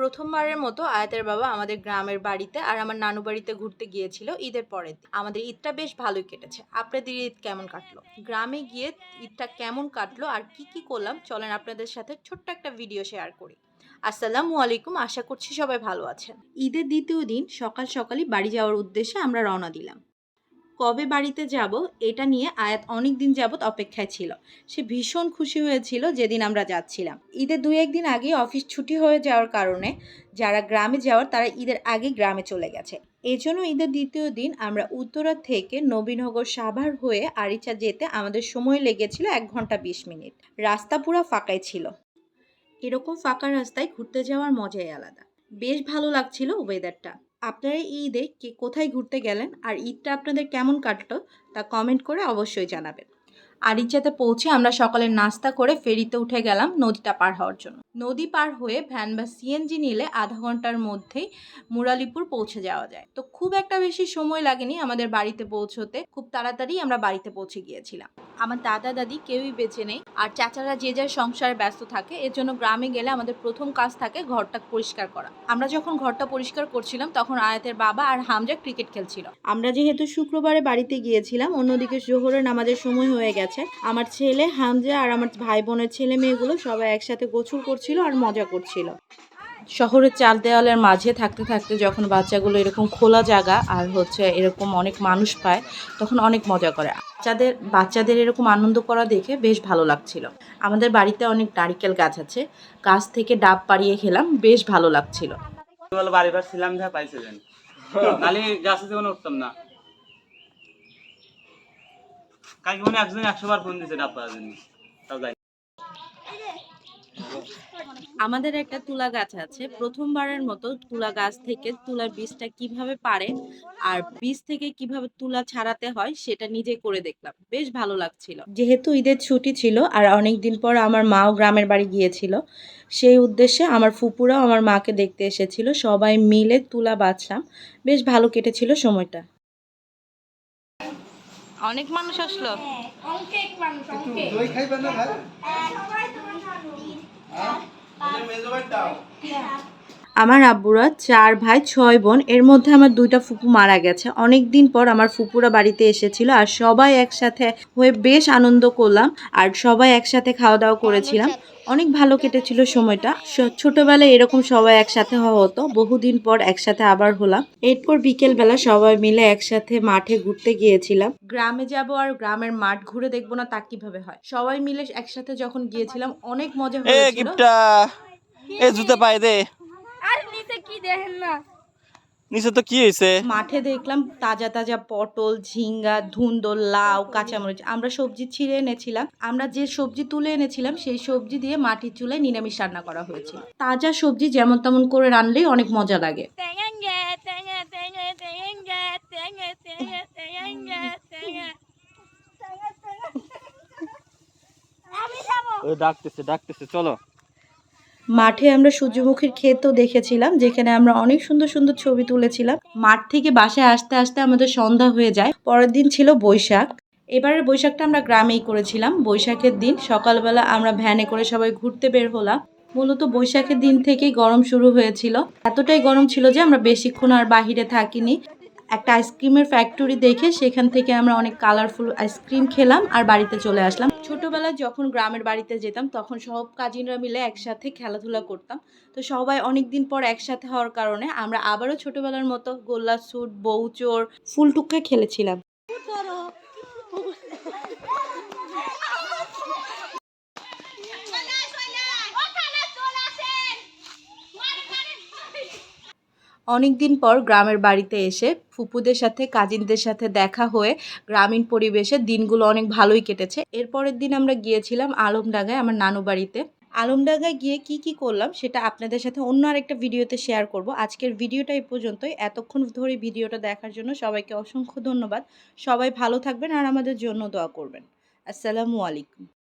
প্রথমবারের মতো আয়াতের বাবা আমাদের গ্রামের বাড়িতে আর আমার নানু বাড়িতে ঘুরতে গিয়েছিল ঈদের পরের আমাদের ঈদটা বেশ ভালোই কেটেছে। আপনাদের ঈদ কেমন কাটলো? গ্রামে গিয়ে ঈদটা কেমন কাটলো আর কি কি করলাম? চলেন আপনাদের সাথে ছোট্ট একটা ভিডিও শেয়ার করি। আসসালামু আলাইকুম, আশা করছি সবাই ভালো আছেন। ঈদের দ্বিতীয় দিন সকাল সকালই বাড়ি যাওয়ার উদ্দেশ্যে আমরা রওনা দিলাম। কবে বাড়িতে যাব এটা নিয়ে আয়াত অনেক দিন যাবৎ অপেক্ষায় ছিল। সে ভীষণ খুশি হয়েছিল যেদিন আমরা যাচ্ছিলাম। ঈদের দুই একদিন আগে অফিস ছুটি হয়ে যাওয়ার কারণে যারা গ্রামে যাওয়ার তারা ঈদের আগে গ্রামে চলে গেছে। এজন্য ঈদের দ্বিতীয় দিন আমরা উত্তরা থেকে নবীনগর সাভার হয়ে আরিচা যেতে আমাদের সময় লেগেছিল এক ঘণ্টা বিশ মিনিট। রাস্তা পুরো ফাঁকাই ছিল। এরকম ফাঁকা রাস্তায় ঘুরতে যাওয়ার মজাই আলাদা। বেশ ভালো লাগছিল ওয়েদারটা আপনারা ঈদে কে, কোথায় ঘুরতে গেলেন আর ঈদটা আপনাদের কেমন কাটলো তা কমেন্ট করে অবশ্যই জানাবেন। আরিচাতে পৌঁছে আমরা সকালে নাস্তা করে ফেরিতে উঠে গেলাম নদীটা পার হওয়ার জন্য। নদী পার হয়ে ভ্যান বা সিএনজি নিলে আধা ঘণ্টার মধ্যেই মুরালিপুর পৌঁছে যাওয়া যায়। তো খুব একটা বেশি সময় লাগেনি আমাদের বাড়িতে পৌঁছতে, খুব তাড়াতাড়ি আমরা বাড়িতে পৌঁছে গিয়েছিলাম। আমার দাদা দাদি কেউই বেঁচে নেই আর চাচারা যে যার সংসারে ব্যস্ত থাকে, এর জন্য গ্রামে গেলে আমাদের প্রথম কাজ থাকে ঘরটা পরিষ্কার করা। আমরা যখন ঘরটা পরিষ্কার করছিলাম, তখন আয়াতের বাবা আর হামজা ক্রিকেট খেলছিল। আমরা যেহেতু শুক্রবারে বাড়িতে গিয়েছিলাম, অন্যদিকে জোহরের নামাজের সময় হয়ে গেছে। আমার ছেলে হামজা আর আমার ভাই বোনের ছেলে মেয়েগুলো সবাই একসাথে গোসল করছিল আর মজা করছিল। শহরের চাল দেওয়ালের মাঝে থাকতে থাকতে যখন বাচ্চাগুলো এরকম খোলা জায়গা আর হচ্ছে এরকম অনেক মানুষ পায় তখন অনেক মজা করে। বাচ্চাদের বাচ্চাদের এরকম আনন্দ করা দেখে বেশ ভালো লাগছিল। আমাদের বাড়িতে অনেক নারিকেল গাছ আছে। গাছ থেকে ডাব পাড়িয়ে খেলাম বেশ ভালো লাগছিল। বলে বাড়ি বার ছিলাম পাইছিলেন। গাছে যেমন উঠতাম না। মনে একজন একশো বার ফোন ডাব পাওয়ার জন্য। তাও যাই আমাদের একটা তুলা গাছ আছে, প্রথমবারের মতো তুলা গাছ থেকে তুলার বীজটা কীভাবে পারে আর বীজ থেকে কীভাবে তুলা ছাড়াতে হয় সেটা নিজে করে দেখলাম। বেশ ভালো লাগছিল। যেহেতু ঈদের ছুটি ছিল আর অনেক দিন পর আমার মাও গ্রামের বাড়ি গিয়েছিল, সেই উদ্দেশ্যে আমার ফুপুরাও আমার মাকে দেখতে এসেছিল। সবাই মিলে তুলা বাছলাম বেশ ভালো কেটেছিল সময়টা। অনেক মানুষ আসলো। মানুষ আমার আব্বুরা চার ভাই ছয় বোন এর মধ্যে আমার দুইটা ফুপু মারা গেছে। অনেক দিন পর আমার ফুপুরা বাড়িতে এসেছিল আর সবাই একসাথে হয়ে বেশ আনন্দ করলাম আর সবাই একসাথে খাওয়া দাওয়া করেছিলাম। অনেক ভালো কেটেছিল সময়টা। ছোটবেলায় এরকম সবাই একসাথে হওয়া হতো। বহুদিন পর একসাথে আবার হলাম। এরপর বিকেলবেলা সবাই মিলে একসাথে মাঠে ঘুরতে গিয়েছিলাম। গ্রামে যাব আর গ্রামের মাঠ ঘুরে দেখব না তা কীভাবে হয়? সবাই মিলে একসাথে যখন গিয়েছিলাম অনেক মজা হয়েছিল। এ জুতা পায়ে দে। নিচে তো কি হয়েছে মাঠে দেখলাম তাজা তাজা পটল ঝিঙ্গা ধুন্দর লাউ কাঁচামরিচ। আমরা সবজি ছিঁড়ে এনেছিলাম। আমরা যে সবজি তুলে এনেছিলাম সেই সবজি দিয়ে মাটির চুলায় নিরামিষ রান্না করা হয়েছে। তাজা সবজি যেমন তেমন করে রানলেই অনেক মজা লাগে। ডাকতেছে ডাকতেছে চলো। মাঠে আমরা সূর্যমুখীর ক্ষেতও দেখেছিলাম, যেখানে আমরা অনেক সুন্দর সুন্দর ছবি তুলেছিলাম। মাঠ থেকে বাসায় আসতে আসতে আমাদের সন্ধ্যা হয়ে যায়। পরের দিন ছিল বৈশাখ। এবারের বৈশাখটা আমরা গ্রামেই করেছিলাম। বৈশাখের দিন সকালবেলা আমরা ভ্যানে করে সবাই ঘুরতে বের হলাম। মূলত বৈশাখের দিন থেকেই গরম শুরু হয়েছিল। এতটাই গরম ছিল যে আমরা বেশিক্ষণ আর বাহিরে থাকিনি। একটা আইসক্রিমের ফ্যাক্টরি দেখে সেখান থেকে আমরা অনেক কালারফুল আইসক্রিম খেলাম আর বাড়িতে চলে আসলাম। ছোটবেলায় যখন গ্রামের বাড়িতে যেতাম, তখন সব কাজিনরা মিলে একসাথে খেলাধুলা করতাম। তো সবাই অনেক দিন পর একসাথে হওয়ার কারণে আমরা আবারও ছোটবেলার মতো গোল্লা স্যুট বউচোর ফুলটুকা খেলেছিলাম। অনেক দিন পর গ্রামের বাড়িতে এসে ফুপুদের সাথে, কাজিনদের সাথে দেখা হয়ে গ্রামীণ পরিবেশে দিনগুলো অনেক ভালোই কেটেছে। এরপরের দিন আমরা গিয়েছিলাম আলমডাঙ্গায় আমার নানু বাড়িতে। আলমডাঙ্গায় গিয়ে কি কি করলাম সেটা আপনাদের সাথে অন্য আরেকটা ভিডিওতে শেয়ার করব। আজকের ভিডিওটা এই পর্যন্তই। এতক্ষণ ধরে ভিডিওটা দেখার জন্য সবাইকে অসংখ্য ধন্যবাদ। সবাই ভালো থাকবেন আর আমাদের জন্য দোয়া করবেন। আসসালামু আলাইকুম।